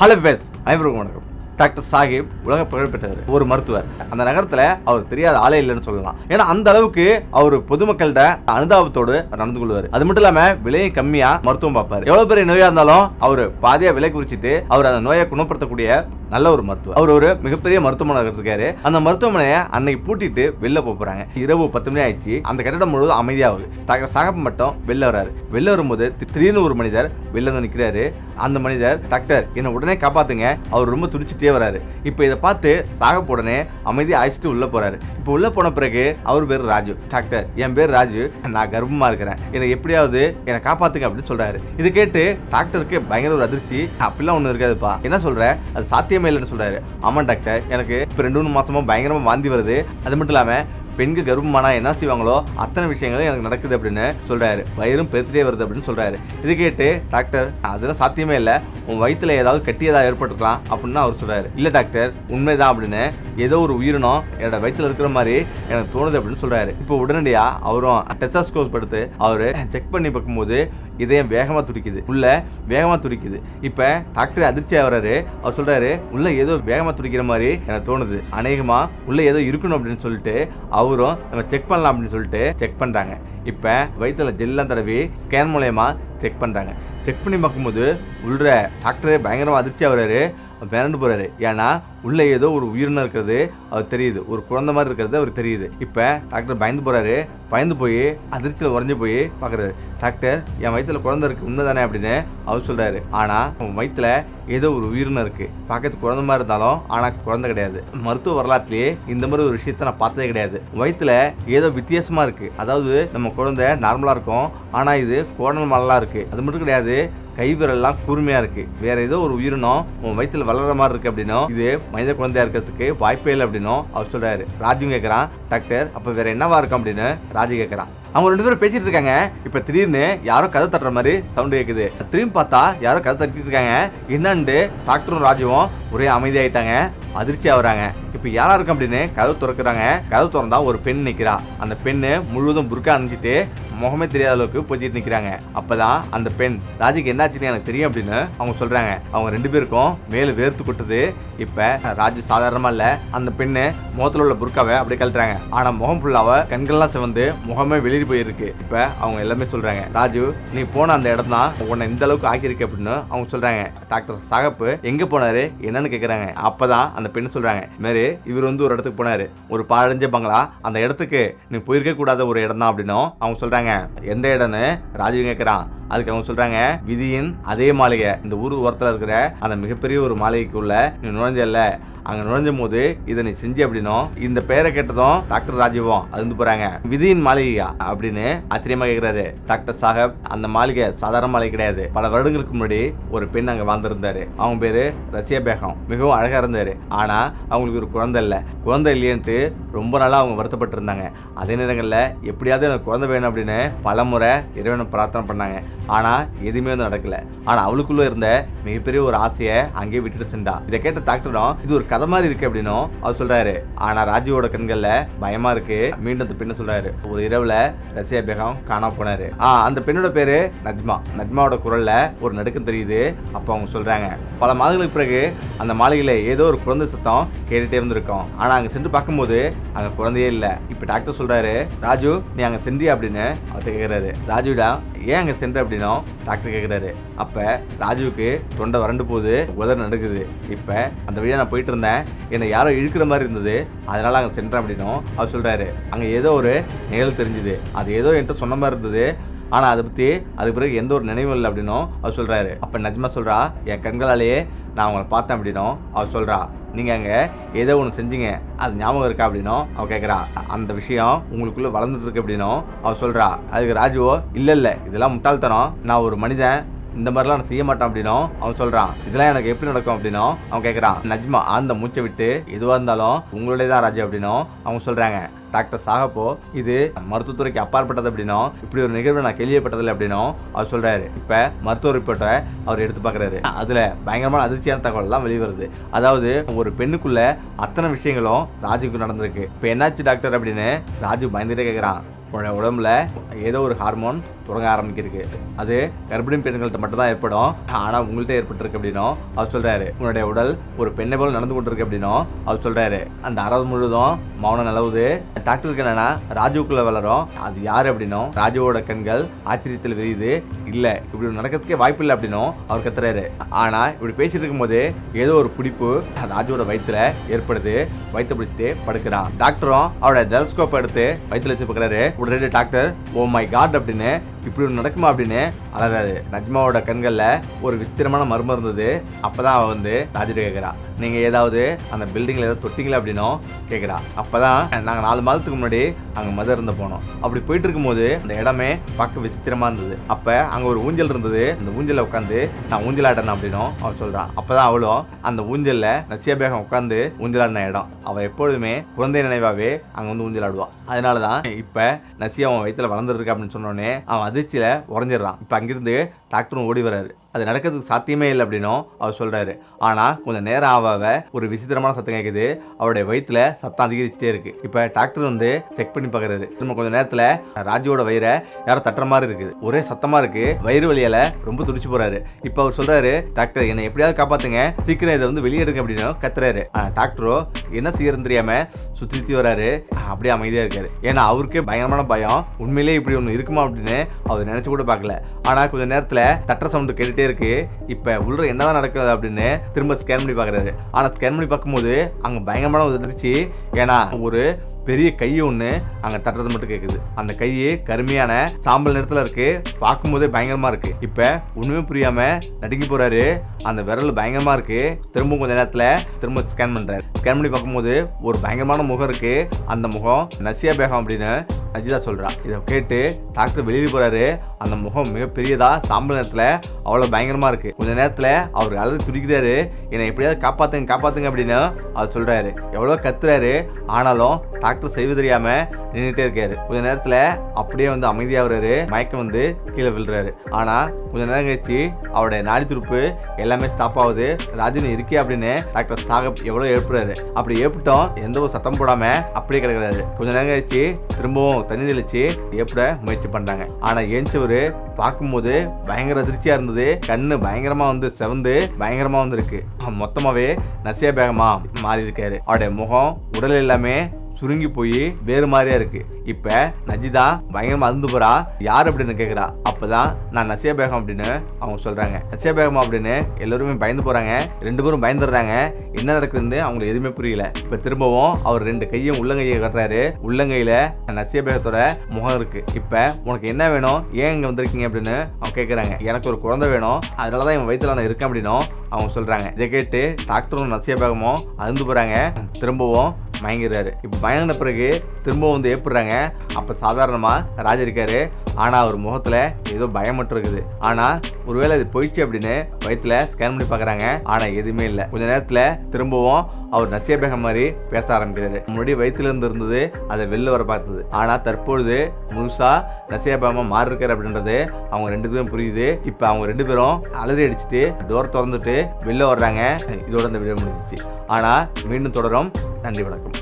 Hello base அனைவருக்கும் வணக்கம். Doctor Sahib உலக புகழ்பெற்றவர் ஒரு மருத்துவர். அந்த நகரத்தில் அவர் தெரியாத ஆளே இல்லைன்னு சொல்லலாம். ஏன்னா அந்த அளவுக்கு அவர் பொதுமக்கள்கிட்ட அனுதாபத்தோடு நடந்து கொள்வார். அது மட்டும் இல்லாமல் விலையை கம்மியாக மருத்துவம் பார்ப்பார். எவ்வளோ பெரிய நோயாக இருந்தாலும் அவர் பாதியாக விலை குறிச்சிட்டு அவர் அந்த நோயை குணப்படுத்தக்கூடிய நல்ல ஒரு மருத்துவர். அவர் ஒரு மிகப்பெரிய மருத்துவமனை இருக்காரு. அந்த மருத்துவமனையை அன்னைக்கு பூட்டிட்டு வெளில போறாங்க. இரவு பத்து மணி ஆயிடுச்சு. அந்த கட்டிடம் முழுவதும் அமைதியாகுது டாக்டர் சாஹப் மட்டும் வெளில வராரு வெளில வரும்போது திடீர்னு ஒரு மனிதர் வெளில வந்து நிற்கிறாரு அந்த மனிதர் டாக்டர் என்னை உடனே காப்பாத்துங்க. அவர் ரொம்ப துடிச்சிட்டே வராரு இப்போ இதை பார்த்து சாகப் உடனே அமைதியாக அழைச்சிட்டு உள்ள போறாரு. இப்போ உள்ள போன பிறகு அவர் பேர் ராஜு. டாக்டர் என் பேர் ராஜு. நான் கர்ப்பமா இருக்கிறேன். என்னை எப்படியாவது என்னை காப்பாத்துங்க அப்படின்னு சொல்றாரு. இது கேட்டு டாக்டருக்கு பயங்கர ஒரு அதிர்ச்சி. அப்படிலாம் ஒன்று இருக்காதுப்பா. என்ன சொல்ற? அது சாத்தியம் இல்லைன்னு சொல்றாரு. ஆமா டாக்டர். எனக்கு இப்போ ரெண்டு மூணு மாசமா பயங்கரமா வாந்தி வருது. அது மட்டும் இல்லாம பெண்கள் கர்ப்பமானா என்ன செய்வாங்களோ அத்தனை விஷயங்களும் எனக்கு நடக்குது அப்படின்னு சொல்றாரு. வயிறும் பெருத்துட்டே வருது அப்படின்னு சொல்றாரு. இது கேட்டு டாக்டர் அதெல்லாம் சாத்தியமே இல்லை. உன் வயிற்றுல ஏதாவது கட்டி ஏதாவது ஏற்பட்டிருக்கலாம் அப்படின்னு அவர் சொல்றாரு. இல்லை டாக்டர் உண்மைதான் அப்படின்னு ஏதோ ஒரு உயிரினம் என்னோட வயிற்றுல இருக்கிற மாதிரி எனக்கு தோணுது அப்படின்னு சொல்றாரு. இப்போ உடனடியாக அவரும் டெஸ்டாஸ்கோஸ் படுத்து அவர் செக் பண்ணி பார்க்கும்போது இதயம் வேகமாக துடிக்குது. உள்ள வேகமாக துடிக்குது. இப்போ டாக்டர் அதிர்ச்சி ஆகிறாரு. அவர் சொல்கிறாரு உள்ள ஏதோ வேகமாக துடிக்கிற மாதிரி எனக்கு தோணுது. அநேகமாக உள்ள ஏதோ இருக்கணும் அப்படின்னு சொல்லிட்டு அவர் அவரும் நம்ம செக் பண்ணலாம் அப்படின்னு சொல்லிட்டு செக் பண்ணுறாங்க இப்போ வயிற்றில் ஜெல்லாம் தடவி ஸ்கேன் மூலயமா செக் பண்ணுறாங்க செக் பண்ணி பார்க்கும்போது உள்ள டாக்டரே பயங்கரமாக அதிர்ச்சி ஆகுறாரு. மிரண்டு போகிறாரு ஏன்னா உள்ளே ஏதோ ஒரு உயிரினம் இருக்கிறது அவர் தெரியுது. ஒரு குழந்தை மாதிரி இருக்கிறது அவர் தெரியுது. இப்போ டாக்டர் பயந்து போகிறாரு பயந்து போய் அதிர்ச்சியில் உறைஞ்சு போய் பார்க்குறாரு டாக்டர் என் வயித்துல குழந்தை உண்மை உண்மைதானே அப்படின்னு அவர் சொல்கிறாரு ஆனால் அவன் வயிற்றில் ஏதோ ஒரு உயிரினம் இருக்குது பார்க்கறதுக்கு குழந்த மாதிரி இருந்தாலும் ஆனால் குழந்தை கிடையாது. மருத்துவ வரலாற்றுலேயே இந்த மாதிரி ஒரு விஷயத்த நான் பார்த்ததே கிடையாது. வயிற்றில் ஏதோ வித்தியாசமாக இருக்குது அதாவது நம்ம குழந்தை நார்மலாக இருக்கும். ஆனால் இது குழந்தை மலலாம் இருக்குது அது மட்டும் கிடையாது. கைவிரல்லாம் கூர்மையாக இருக்குது வேறு வேற ஏதோ ஒரு உயிரினம் உன் வயிற்றில் வளர்கிற மாதிரி இருக்குது அப்படின்னும் இது மனித குழந்தையாக இருக்கிறதுக்கு வாய்ப்பே இல்லை அப்படின்னும் அவர் சொல்கிறாரு ராஜும் கேட்குறான் டாக்டர் அப்போ வேற என்னவா இருக்கும் அப்படின்னு? ராஜு கேட்குறான் அவங்க ரெண்டு பேரும் பேசிட்டு இருக்காங்க. இப்போ திடீர்னு யாரோ கதை தட்டுற மாதிரி சவுண்டு கேட்குது திரும்பி பார்த்தா யாரோ கதை தட்டிட்டு இருக்காங்க. என்னன்னு டாக்டரும் ராஜுவும் ஒரே அமைதியாயிட்டாங்க. அதிர்ச்சி ஆகுறாங்க. இப்போ யாரா இருக்கும் அப்படின்னு கதவு திறக்கிறாங்க. கதவு திறந்தா ஒரு பெண் நிற்கிறா அந்த பெண்ணு முழுவதும் புர்கா அணிஞ்சிட்டு முகமே தெரியாத அளவுக்கு பொச்சிட்டு நிற்கிறாங்க அப்பதான் அந்த பெண் ராஜுக்கு என்னாச்சுன்னு எனக்கு தெரியும் அப்படின்னு அவங்க சொல்றாங்க. அவங்க ரெண்டு பேருக்கும் மேலே வேர்த்து கொட்டுது. இப்போ ராஜு சாதாரணமா இல்லை. அந்த பெண்ணு முகத்தில் உள்ள புர்காவை அப்படியே கழட்டுறாங்க. ஆனால் முகம் ஃபுல்லாவ கண்கள்லாம் சிவந்து முகமே வெளியே போயிருக்கு. இப்போ அவங்க எல்லாமே சொல்றாங்க ராஜு நீ போன அந்த இடம் தான் உன்னை இந்த அளவுக்கு ஆக்கியிருக்கு அப்படின்னு அவங்க சொல்றாங்க. டாக்டர் சாகப்பு எங்க போனாரு? என்னன்னு அப்போ தான் அந்த பெண் சொல்கிறாங்க மாரி இவர் வந்து ஒரு இடத்துக்கு போனார். ஒரு பாழஞ்ச பங்களா. அந்த இடத்துக்கு நீ போயிருக்க கூடாத ஒரு இடம் தான் அப்படின்னும் அவங்க சொல்கிறாங்க எந்த இடம்னு? ராஜீவ் கேட்குறான் அதுக்கு அவங்க சொல்கிறாங்க விதியின் அதே மாளிகை. இந்த ஊர் ஓரத்தில் இருக்கிற அந்த மிகப்பெரிய ஒரு மாளிகைக்குள்ளே நீ நுழைஞ்சல அங்க நுழைஞ்சும் போது இதை நீ செஞ்சு அப்படின்னும் இந்த பேரை கேட்டதும் டாக்டர் ராஜீவம் அதிர்ந்து போறாங்க. விதியின் மாளிகையா? அப்படின்னு ஆச்சரியமா கேக்குறாரு. டாக்டர் சாஹப் அந்த மாளிகை சாதாரண மாளிகை கிடையாது. பல வருடங்களுக்கு முன்னாடி ஒரு பெண் அங்க வாழ்ந்திருந்தாரு. அவங்க பேரு ரஷ்யா பேகம். மிகவும் அழகா இருந்தாரு. ஆனா அவங்களுக்கு ஒரு குழந்தை இல்ல. குழந்தை இல்லையன்ட்டு ரொம்ப நாளா அவங்க வருத்தப்பட்டு இருந்தாங்க அதே நேரங்களில் எப்படியாவது எனக்கு குழந்தை வேணும் அப்படின்னு பல முறை இறைவனை பிரார்த்தனை பண்ணாங்க. ஆனா எதுவுமே வந்து நடக்கல. ஆனா அவளுக்குள்ள இருந்த மிகப்பெரிய ஒரு ஆசையை அங்கேயே விட்டுட்டு சென்றா. இதை கேட்ட டாக்டரும் இது ஒரு கதை மாதிரி இருக்கு அப்படின்னும் அவர் சொல்றாரு ஆனா ராஜீவோட கண்கள்ல பயமா இருக்கு. மீண்டும் அந்த பெண்ணு சொல்றாரு ஒரு இரவுல ரஷ்யா பேகம் காணாம போனாரு. ஆ அந்த பெண்ணோட பேரு நஜ்மா. நஜ்மாவோட குரல்ல ஒரு நடுக்கம் தெரியுது. அப்போ அவங்க சொல்றாங்க பல மாதங்களுக்கு பிறகு அந்த மாளிகையில ஏதோ ஒரு குழந்தை சத்தம் கேட்டுட்டே இருந்திருக்கோம் ஆனா அங்க சென்று பார்க்கும்போது அங்க குழந்தையே இல்ல. இப்ப டாக்டர் சொல்றாரு ராஜு நீ அங்க சென்றியா? அப்படின்னு அவர்கிட்ட கேக்குறாரு. ராஜுடா ஏன் அங்கே சென்ற அப்படின்னா டாக்டர் கேட்குறாரு அப்போ ராஜுவுக்கு தொண்டை வறண்டு போகுது உதர் நடக்குது இப்போ அந்த வழியாக நான் போயிட்டு இருந்தேன். என்னை யாரோ இழுக்கிற மாதிரி இருந்தது. அதனால் அங்கே சென்றேன் அப்படின்னும் அவர் சொல்கிறாரு அங்கே ஏதோ ஒரு நிகழ்வு தெரிஞ்சுது. அது ஏதோ என்கிட்ட சொன்ன மாதிரி இருந்தது. ஆனால் அதை பற்றி அதுக்கு பிறகு எந்த ஒரு நினைவும் இல்லை அப்படின்னும் அவர் சொல்கிறாரு அப்போ நஜ்மா சொல்கிறா என் கண்களாலேயே நான் அவங்கள பார்த்தேன் அப்படின்னும் அவர் சொல்கிறா நீங்கள் அங்கே ஏதோ ஒன்று செஞ்சீங்க அது ஞாபகம் இருக்கா அப்படின்னும் அவள் கேட்குறா அந்த விஷயம் உங்களுக்குள்ளே வளர்ந்துட்டு இருக்கு அப்படின்னும் அவ சொல்கிறா அதுக்கு ராஜுவோ இல்லை இல்லை இதெல்லாம் முட்டாள்தனம். நான் ஒரு மனிதன் இந்த மாதிரிலாம் நான் செய்ய மாட்டேன் அப்படின்னும் அவன் சொல்கிறான் இதெல்லாம் எனக்கு எப்படி நடக்கும் அப்படின்னும் அவன் கேட்குறான் நஜ்மா ஆந்த மூச்சை விட்டு எதுவாக இருந்தாலும் உங்களுடைய தான் ராஜு அப்படின்னும் அவங்க சொல்கிறாங்க டாக்டர் சாகப்போ இது மருத்துவத்துறைக்கு அப்பாற்பட்டது அப்படின்னும் இப்படி ஒரு நிகழ்வு நான் கேள்விப்பட்டதில்லை அப்படின்னும் அவர் சொல்கிறாரு இப்போ மருத்துவ ரிப்போர்ட்டை அவர் எடுத்து பார்க்குறாரு. அதில் பயங்கரமான அதிர்ச்சியான தகவல்லாம் வெளிவருது. அதாவது ஒரு பெண்ணுக்குள்ள அத்தனை விஷயங்களும் ராஜுக்கு நடந்திருக்கு. இப்போ என்னாச்சு டாக்டர் அப்படின்னு ராஜு பயந்துட்டே கேட்குறான் உன்னோட உடம்புல ஏதோ ஒரு ஹார்மோன் தொடங்க ஆரம்பிக்கிருக்கு. அது கர்ப்பிணி பெண்கள்கிட்ட மட்டும் தான் ஏற்படும். ஆனால் உங்கள்கிட்ட ஏற்பட்டிருக்கு அப்படின்னும் அவர் சொல்கிறாரு உன்னுடைய உடல் ஒரு பெண்ணை போல நடந்து கொண்டிருக்கு அப்படின்னும் அவர் சொல்கிறாரு அந்த அறவு முழுதும் மௌனம் நிலவுது. டாக்டருக்கு என்னன்னா ராஜுக்குள்ள வளரும். அது யார் அப்படின்னும் ராஜுவோட கண்கள் ஆச்சரியத்தில் விரியுது. இல்ல இப்படி நடக்கிறதுக்கே வாய்ப்பு இல்லை அப்படின்னும் அவர் கத்துறாரு. ஆனா இப்படி பேசிட்டு இருக்கும்போது ஏதோ ஒரு பிடிப்பு ராஜுவோட வயிற்றுல ஏற்படுது. வயிற்று பிடிச்சிட்டு படுக்கிறான். டாக்டரும் அவரோட ஜெலஸ்கோப் எடுத்து வயிற்றுல வச்சு பார்க்குறாரு உடனே டாக்டர் ஓ மை காட் அப்படின்னு இப்படி ஒன்று நடக்குமா அப்படின்னு அலறாரு. நஜ்மாவோட கண்களில் ஒரு விசித்திரமான மர்மம் இருந்தது. அப்பதான் அவ வந்து ராஜிட்ட கேட்குறா நீங்கள் ஏதாவது அந்த பில்டிங்கில் ஏதாவது தொட்டிங்களா அப்படின்னும் கேட்குறா அப்பதான் நாங்கள் நாலு மாதத்துக்கு முன்னாடி அங்கே மதர் இருந்து போனோம். அப்படி போயிட்டு இருக்கும்போது அந்த இடமே பார்க்க விசித்திரமாக இருந்தது. அப்போ அங்கே ஒரு ஊஞ்சல் இருந்தது. அந்த ஊஞ்சலில் உட்காந்து நான் ஊஞ்சல் ஆடுறேன் அப்படின்னும் அவன் அப்போ தான் அவளும் அந்த ஊஞ்சலில் நசியா பேகம் உட்காந்து ஊஞ்சலாடின இடம். அவள் எப்பொழுதுமே குழந்தை நினைவாவே அங்கே வந்து ஊஞ்சல் ஆடுவான் அதனாலதான் இப்போ நசியா அவன் வயிற்றில் வளர்ந்துருக்கு அப்படின்னு சொன்னோடனே அவன் அதிர்ச்சியில் உறைஞ்சிடுறான். இப்போ அங்கிருந்து டாக்டரும் ஓடி வராரு அது நடக்கிறதுக்கு சாத்தியமே இல்லை அப்படின்னும் அவர் சொல்கிறாரு ஆனால் கொஞ்சம் நேரம் ஆக ஒரு விசித்திரமான சத்தம் கேட்குது அவருடைய வயிற்றுல சத்தம் அதிகரிச்சுட்டே இருக்குது இப்போ டாக்டர் வந்து செக் பண்ணி பார்க்குறாரு திரும்ப கொஞ்ச நேரத்தில் ராஜுவோட வயிறை யாரோ தட்டுற மாதிரி இருக்குது. ஒரே சத்தமாக இருக்குது வயிறு வழியால் ரொம்ப துடிச்சு போகிறாரு இப்போ அவர் சொல்கிறாரு டாக்டர் என்னை எப்படியாவது காப்பாற்றுங்க சீக்கிரம் இதை வந்து வெளியெடுங்க அப்படின்னு கத்துறாரு. டாக்டரோ என்ன செய்யறதுன்னு தெரியாமல் சுற்றி சுற்றி வராரு அப்படியே அமைதியாக இருக்காரு. ஏன்னா அவருக்கே பயங்கரமான பயம். உண்மையிலேயே இப்படி ஒன்று இருக்குமா? அப்படின்னு அவர் நினச்சி கூட பார்க்கல. ஆனால் கொஞ்ச நேரத்தில் தட்டுற சவுண்டு போயிட்டே இருக்கு. இப்போ உள்ள என்னதான் நடக்குது அப்படின்னு திரும்ப ஸ்கேன் பண்ணி பார்க்குறாரு ஆனால் ஸ்கேன் பண்ணி பார்க்கும்போது அங்கே பயங்கரமான ஒரு ஏன்னா ஒரு பெரிய கை ஒன்று அங்கே தட்டுறது மட்டும் கேட்குது அந்த கை கருமையான சாம்பல் நிறத்தில் இருக்கு. பார்க்கும்போதே பயங்கரமாக இருக்கு. இப்போ ஒன்றுமே புரியாம நடுங்கி போறாரு. அந்த விரல் பயங்கரமாக இருக்கு. திரும்ப கொஞ்ச நேரத்தில் திரும்ப ஸ்கேன் பண்ணுறாரு ஸ்கேன் பண்ணி பார்க்கும்போது ஒரு பயங்கரமான முகம் இருக்கு. அந்த முகம் நசியா பேகம் அப்படின்னு அஜிதா சொல்கிறா இதை கேட்டு டாக்டர் வெளியே போகிறாரு அந்த முகம் மிகப்பெரியதா சாம்பல் நேரத்தில் அவ்வளோ பயங்கரமாக இருக்குது கொஞ்ச நேரத்தில் அவர் அழுது துடிக்கிறாரு. என்னை எப்படியாவது காப்பாற்றுங்க காப்பாற்றுங்க அப்படின்னு அவர் சொல்கிறாரு எவ்வளோ கத்துறாரு. ஆனாலும் டாக்டர் செய்வது தெரியாம நின்றுட்டே இருக்காரு. கொஞ்ச நேரத்துல அப்படியே வந்து அமைதியாகிறாரு மயக்கம் வந்து கீழே விழுறாரு. ஆனா கொஞ்ச நேரம் கழிச்சு அவருடைய நாடி துருப்பு எல்லாமே ஸ்டாப் ஆகுது. ராஜினி இருக்கே அப்படின்னு டாக்டர் சாகப் எவ்வளோ எழுப்புறாரு. அப்படி எழுப்பிட்டோம் எந்த ஒரு சத்தம் போடாம அப்படியே கிடக்கிறாரு. கொஞ்ச நேரம் கழிச்சு திரும்பவும் தண்ணி தெளிச்சு ஏற்பட முயற்சி பண்றாங்க. ஆனா ஏஞ்சவர் பார்க்கும்போது பயங்கர அதிர்ச்சியா இருந்தது. கண்ணு பயங்கரமா வந்து செவந்து பயங்கரமா வந்துருக்கு. மொத்தமாகவே மொத்தமாவே நசியா பேகமா மாறி இருக்காரு அவருடைய முகம் உடல் எல்லாமே சுருங்கி போய் வேறு மாதிரியா இருக்கு. இப்ப நஜிதா பயங்கரமா அருந்து போறா. யார் அப்படின்னு கேக்குறா. அப்பதான் நான் நசியா பேகம் அப்படின்னு அவங்க சொல்றாங்க. நசியா பேகம் அப்படின்னு எல்லோருமே பயந்து போறாங்க. ரெண்டு பேரும் பயந்துடுறாங்க. என்ன நடக்குதுன்னு அவங்களுக்கு எதுவுமே புரியல. இப்ப திரும்பவும் அவர் ரெண்டு கையும் உள்ளங்கையை கட்டுறாரு. உள்ளங்கையில நசியா பேகத்தோட முகம் இருக்கு. இப்ப உனக்கு என்ன வேணும்? ஏன் இங்க வந்திருக்கீங்க அப்படின்னு அவங்க கேக்குறாங்க. எனக்கு ஒரு குழந்தை வேணும். அதனாலதான் என் வயிற்றுல நான் இருக்கேன் அப்படின்னும் அவங்க சொல்றாங்க. இதை கேட்டு டாக்டரும் நசியா பேகமும் அருந்து போறாங்க. திரும்பவும் மயங்கிடுறாரு இப்போ மயங்கின பிறகு திரும்பவும் வந்து ஏற்படுறாங்க அப்போ சாதாரணமாக ராஜா இருக்காரு. ஆனால் அவர் முகத்தில் ஏதோ பயம் மட்டும் இருக்குது. ஆனால் ஒருவேளை இது போயிடுச்சு அப்படின்னு வயிற்றுல ஸ்கேன் பண்ணி பார்க்குறாங்க ஆனால் எதுவுமே இல்லை. கொஞ்ச நேரத்தில் திரும்பவும் அவர் நசியா பேகம் மாதிரி பேச ஆரம்பிக்கிறாரு. முன்னாடி வயிற்றுல இருந்து இருந்தது அதை வெளில வர பார்த்தது. ஆனால் தற்பொழுது முழுசா நசியா பேகமாக மாறி இருக்காரு அப்படின்றது அவங்க ரெண்டு பேரும் புரியுது. இப்போ அவங்க ரெண்டு பேரும் அலறி அடிச்சுட்டு டோர் திறந்துட்டு வெளில வர்றாங்க. இதோட இந்த வீடியோ முடிஞ்சிச்சு. ஆனால் மீண்டும் தொடரும். நன்றி வணக்கம்.